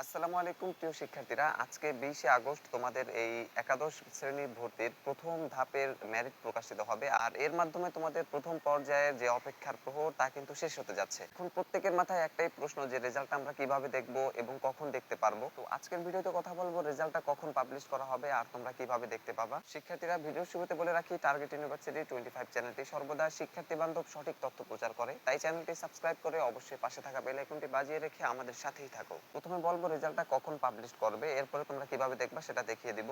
আসসালামু আলাইকুম, প্রিয় শিক্ষার্থীরা। আজকে বিশে আগস্ট তোমাদের এই একাদশ শ্রেণির ভর্তির প্রথম ধাপের মেরিট প্রকাশিত হবে। আর এর মাধ্যমে তোমাদের প্রথম পর্যায়ের যে অপেক্ষার প্রহর, তা কিন্তু শেষ হতে যাচ্ছে। এখন প্রত্যেকের মাথায় একটাই প্রশ্ন যে রেজাল্ট আমরা কীভাবে দেখব এবং কখন দেখতে পারব? তো আজকের ভিডিওতে কথা বলব রেজাল্টটা কখন পাবলিশ করা হবে আর তোমরা কীভাবে দেখতে পাবা? শিক্ষার্থীরা ভিডিও শুরুতে বলে রাখি টার্গেট ইউনিভার্সিটি টোয়েন্টি ফাইভ চ্যানেলটি সর্বদা শিক্ষার্থী বান্ধব সঠিক তথ্য প্রচার করে। তাই চ্যানেলটি সাবস্ক্রাইব করে অবশ্যই পাশে থাকা বেল বাজিয়ে রেখে আমাদের সাথেই থাকো। প্রথমে বলব রেজাল্টটা কখন পাবলিশ করবে, এরপরে তোমরা কীভাবে দেখবা সেটা দেখিয়ে দিব।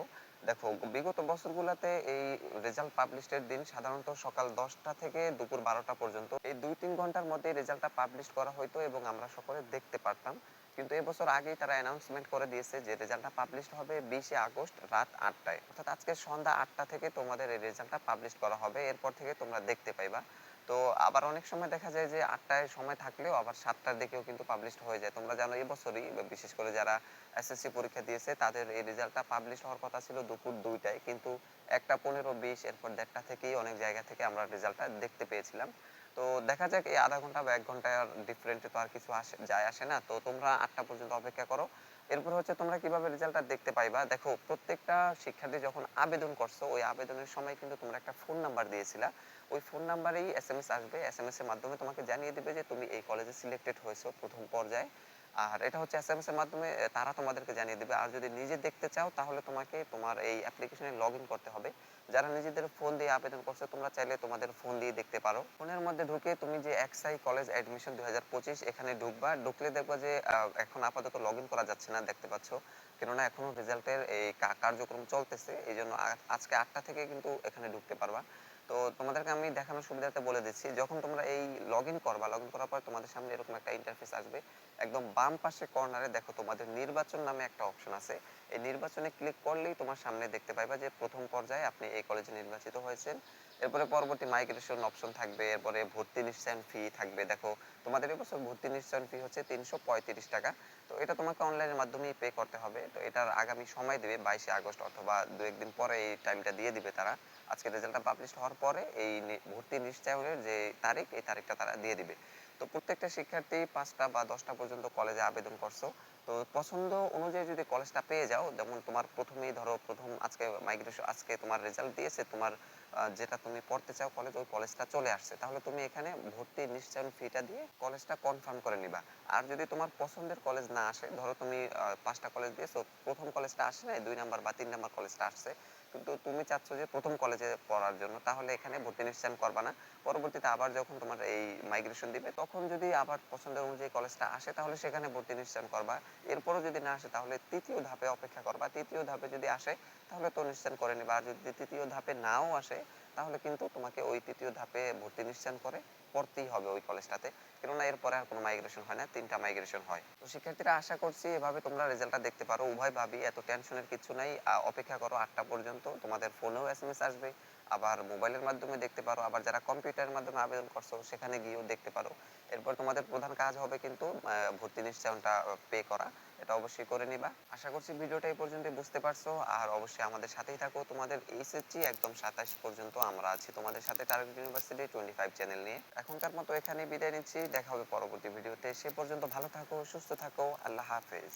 দেখো, বিগত বছরগুলোতে এই রেজাল্ট পাবলিশের দিন সাধারণত সকাল দশটা থেকে দুপুর বারোটা পর্যন্ত এই দুই তিন ঘণ্টার মধ্যে রেজাল্টটা পাবলিশ করা হতো এবং আমরা সকলে দেখতে পারতাম। কিন্তু এবছর আগেই তারা অ্যানাউন্সমেন্ট করে দিয়েছে যে রেজাল্টটা পাবলিশ হবে বিশে আগস্ট রাত আটটায়। অর্থাৎ আজকে সন্ধ্যা আটটা থেকে তোমাদের এই রেজাল্টটা পাবলিশ করা হবে, এরপর থেকে তোমরা দেখতে পাইবা। তো আবার অনেক সময় দেখা যায় যে আটটায় সময় থাকলেও আবার সাতটার দিকেও কিন্তু পাবলিশ হয়ে যায়। তোমরা জানো এই বছরই, বিশেষ করে যারা এসএসসি পরীক্ষা দিয়েছে, তাদের এই রেজাল্টটা পাবলিশ হওয়ার কথা ছিল দুপুর দুইটায়। কিন্তু একটা পনেরো, বিশ, এরপর দেড়টা থেকেই অনেক জায়গা থেকে আমরা রেজাল্টটা দেখতে পেয়েছিলাম। তো দেখা যাক এই আধা ঘণ্টা বা এক ঘণ্টার ডিফারেন্টে তো আর কিছু আসে, যায় আসে না। তো তোমরা আটটা পর্যন্ত অপেক্ষা করো। এরপর হচ্ছে তোমরা কীভাবে রেজাল্টটা দেখতে পাইবা? দেখো, প্রত্যেকটা শিক্ষার্থী যখন আবেদন করছ, ওই আবেদনের সময় কিন্তু তোমরা একটা ফোন নাম্বার দিয়েছিলা। ওই ফোন নাম্বারেই এস এম এস আসবে। এস এম এস এর মাধ্যমে তোমাকে জানিয়ে দেবে যে তুমি এই কলেজে সিলেক্টেড হয়েছো প্রথম পর্যায়ে। আর এটা হচ্ছে এস এম এস এর মাধ্যমে তারা তোমাদেরকে জানিয়ে দিবে। আর যদি নিজে দেখতে চাও, তাহলে তোমাকে তোমার এই অ্যাপ্লিকেশনে লগ করতে হবে। যারা নিজেদের ফোন দিয়ে আবেদন করছে, তোমরা চাইলে তোমাদের ফোন দিয়ে দেখতে পারো। ফোনের মধ্যে ঢুকে তুমি যে এক্সআই কলেজ অ্যাডমিশন দুই হাজার পঁচিশ, এখানে ঢুকবা। ঢুকলে দেখবা যে এখন আপাতত লগ করা যাচ্ছে না, দেখতে পাচ্ছ। কেননা এখনও রেজাল্টের এই কার্যক্রম চলতেছে। এই জন্য আজকে আটটা থেকে কিন্তু এখানে ঢুকতে পারবা। তো তোমাদেরকে আমি দেখানোর সুবিধাতে বলে দিচ্ছি যখন তোমরা এই লগ ইন করবা লগ ইন করার পর তোমাদের সামনে এরকম একটা ইন্টারফেস আসবে। একদম বাম পাশে কর্নারে দেখো তোমাদের নির্বাচন নামে একটা অপশন আছে। এই নির্বাচনে ক্লিক করলেই তোমার সামনে দেখতে পাইবা যে প্রথম পর্যায়ে আপনি এই কলেজে নির্বাচিত হয়েছেন। এরপরে পরবর্তী মাইগ্রেশন অপশন থাকবে, এরপরে ভর্তি নিশ্চয়ন ফি থাকবে। দেখো, তোমাদের এবছর ভর্তি নিশ্চয়ন ফি হচ্ছে তিনশো পঁয়ত্রিশ টাকা। তো এটা তোমাকে অনলাইনের মাধ্যমেই পে করতে হবে। তো এটার আগামী সময় দেবে, বাইশে আগস্ট অথবা দু একদিন পরে এই টাইমটা দিয়ে দিবে তারা। আজকে রেজাল্টটা পাবলিশ হওয়ার পরে এই ভর্তি নিশ্চয়নের যে তারিখ, এই তারিখটা তারা দিয়ে দিবে। তো প্রত্যেকটা শিক্ষার্থী পাঁচটা বা দশটা পর্যন্ত কলেজে আবেদন করছ। তো পছন্দ অনুযায়ী যদি কলেজটা পেয়ে যাও, যেমন তোমার প্রথমেই ধরো প্রথম আজকে মাইগ্রেশন আজকে তোমার রেজাল্ট দিয়েছে, তোমার যেটা তুমি পড়তে চাও কলেজ ওই কলেজটা চলে আসছে। তাহলে তুমি এখানে ভর্তি নিশ্চয়ন ফিটা দিয়ে কলেজটা কনফার্ম করে নিবা। আর যদি তোমার পছন্দের কলেজ না আসে, ধরো তুমি পাঁচটা কলেজ দিয়েছ, প্রথম কলেজটা আসে না দুই নাম্বার বা তিন নাম্বার কলেজটা আসছে কিন্তু তুমি চাচ্ছ যে প্রথম কলেজে পড়ার জন্য, তাহলে এখানে ভর্তি নিশ্চয়ন করবা না। পরবর্তীতে আবার যখন তোমার এই মাইগ্রেশন দিবে, তখন যদি আবার পছন্দ অনুযায়ী কলেজটা আসে, তাহলে সেখানে ভর্তি নিশ্চয়ন করবা। এরপরও যদি না আসে, তাহলে তৃতীয় ধাপে অপেক্ষা করবা। তৃতীয় ধাপে যদি আসে, তাহলে তো নিশ্চয়ন করে নিবা। আর যদি তৃতীয় ধাপে নাও আসে তাহলে কিন্তু তোমাকে ওই তৃতীয় ধাপে ভর্তি নিশ্চয়ন করে পড়তেই হবে ওই কলেজটাতে। কেননা এরপরে আর কোনো মাইগ্রেশন হয় না, তিনটা মাইগ্রেশন হয়। তো শিক্ষার্থীরা আশা করছি এভাবে তোমরা রেজাল্টটা দেখতে পারো। উভয় ভাবি, এত টেনশনের কিছু নাই। অপেক্ষা করো আটটা পর্যন্ত। তোমাদের ফোনেও এস এম এস আসবে, আবার মোবাইলের মাধ্যমে দেখতে পারো। আবার যারা কম্পিউটারের মাধ্যমে আবেদন করছ, সেখানে গিয়েও দেখতে পারো। এরপর তোমাদের প্রধান কাজ হবে কিন্তু ভর্তি নিশ্চয়নটা পে করা। এটা অবশ্যই করে নিবা। আশা করছি ভিডিওটা এই পর্যন্ত বুঝতে পারছ। আর অবশ্যই আমাদের সাথেই থাকো। তোমাদের এইচএসসি একদম সাতাশ পর্যন্ত আমরা আছি তোমাদের সাথে target university twenty five channel নিয়ে। এখনকার মতো এখানে বিদায় নিচ্ছি, দেখা হবে পরবর্তী ভিডিওতে। সে পর্যন্ত ভালো থাকো, সুস্থ থাকো, আল্লাহ হাফেজ।